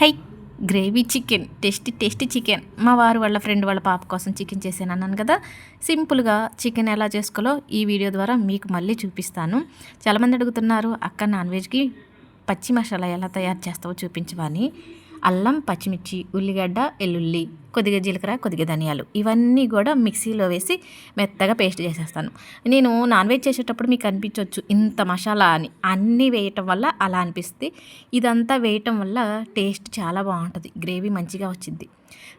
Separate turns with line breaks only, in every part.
High gravy chicken tasty tasty chicken. మా వారు వాళ్ళ ఫ్రెండ్ వాళ్ళ పాప కోసం చికెన్ చేశాను అన్నాను కదా. సింపుల్గా చికెన్ ఎలా చేసుకోవాలో ఈ వీడియో ద్వారా మీకు మళ్ళీ చూపిస్తాను. చాలామంది అడుగుతున్నారు అక్క నాన్ వెజ్కి పచ్చి మసాలా ఎలా తయారు చేస్తావో చూపించమని అల్లం పచ్చిమిర్చి ఉల్లిగడ్డ ఎల్లుల్లి కొద్దిగా జీలకర్ర కొద్దిగా ధనియాలు. ఇవన్నీ కూడా మిక్సీలో వేసి మెత్తగా పేస్ట్ చేసేస్తాను. నేను నాన్ వెజ్ చేసేటప్పుడు మీకు అనిపించవచ్చు ఇంత మసాలా అని. అన్నీ వేయటం వల్ల అలా అనిపిస్తుంది ఇదంతా వేయటం వల్ల టేస్ట్ చాలా బాగుంటుంది గ్రేవీ మంచిగా వచ్చింది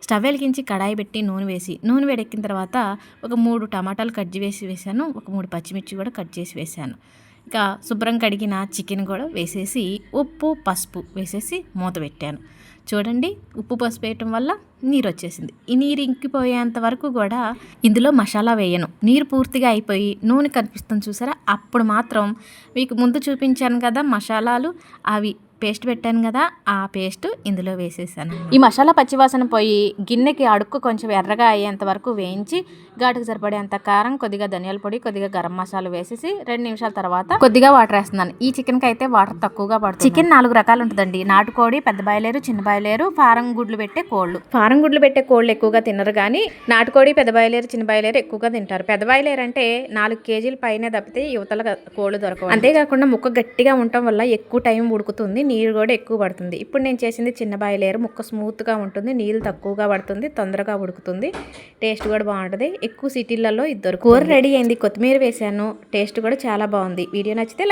స్టవ్ వెలిగించి కడాయి పెట్టి నూనె వేసి నూనె వేడెక్కిన తర్వాత ఒక మూడు టమాటాలు కట్ చేసి వేసాను ఒక మూడు పచ్చిమిర్చి కూడా కట్ చేసి వేసాను ఇక శుభ్రం కడిగిన చికెన్ కూడా వేసేసి ఉప్పు పసుపు వేసేసి మూత పెట్టాను. చూడండి ఉప్పు పసుపు వేయటం వల్ల నీరు వచ్చేసింది. ఈ నీరు ఇంకిపోయేంత వరకు కూడా ఇందులో మసాలా వేయను. నీరు పూర్తిగా అయిపోయి నూనె కనిపిస్తుంది చూసారా? అప్పుడు మాత్రం మీకు ముందు చూపించాను కదా మసాలాలు. అవి పేస్ట్ పెట్టాను కదా ఆ పేస్ట్ ఇందులో వేసేసాను ఈ మసాలా పచ్చివాసన పోయి గిన్నెకి అడుక్కు కొంచెం ఎర్రగా అయ్యేంత వరకు వేయించి ఘాటుకు సరిపడేంత కారం కొద్దిగా ధనియాల పొడి కొద్దిగా గరం మసాలా వేసేసి రెండు నిమిషాల తర్వాత కొద్దిగా వాటర్ వేస్తున్నాను. ఈ చికెన్కి అయితే వాటర్ తక్కువగా పడుతుంది. చికెన్ నాలుగు రకాలు ఉంటుందండి. నాటుకోడి పెద్ద బాయలేరు చిన్న బాయలేరు ఫారం గుడ్లు పెట్టే కోళ్ళు. ఫారం గుడ్లు పెట్టే కోళ్ళు ఎక్కువగా తినరు కానీ నాటుకోడి పెద్ద బాయలేరు చిన్న బాయలేరు ఎక్కువగా తింటారు. పెద్ద బాయలేరు అంటే నాలుగు కేజీల పైన తప్పితే యువతల కోళ్ళు దొరకవు అంతేకాకుండా ముక్క గట్టిగా ఉండటం వల్ల ఎక్కువ టైం ఉడుకుతుంది నీరు కూడా ఎక్కువ పడుతుంది. ఇప్పుడు నేను చేసింది చిన్న బాయిలేరు. ముక్క స్మూత్గా ఉంటుంది. నీళ్ళు తక్కువగా పడుతుంది. తొందరగా ఉడుకుతుంది. టేస్ట్ కూడా బాగుంటుంది. ఎక్కువ సిటీలలో ఇద్దరు కూర రెడీ అయింది. కొత్తిమీర వేసాను టేస్ట్ కూడా చాలా బాగుంది. వీడియో నచ్చితే లైక్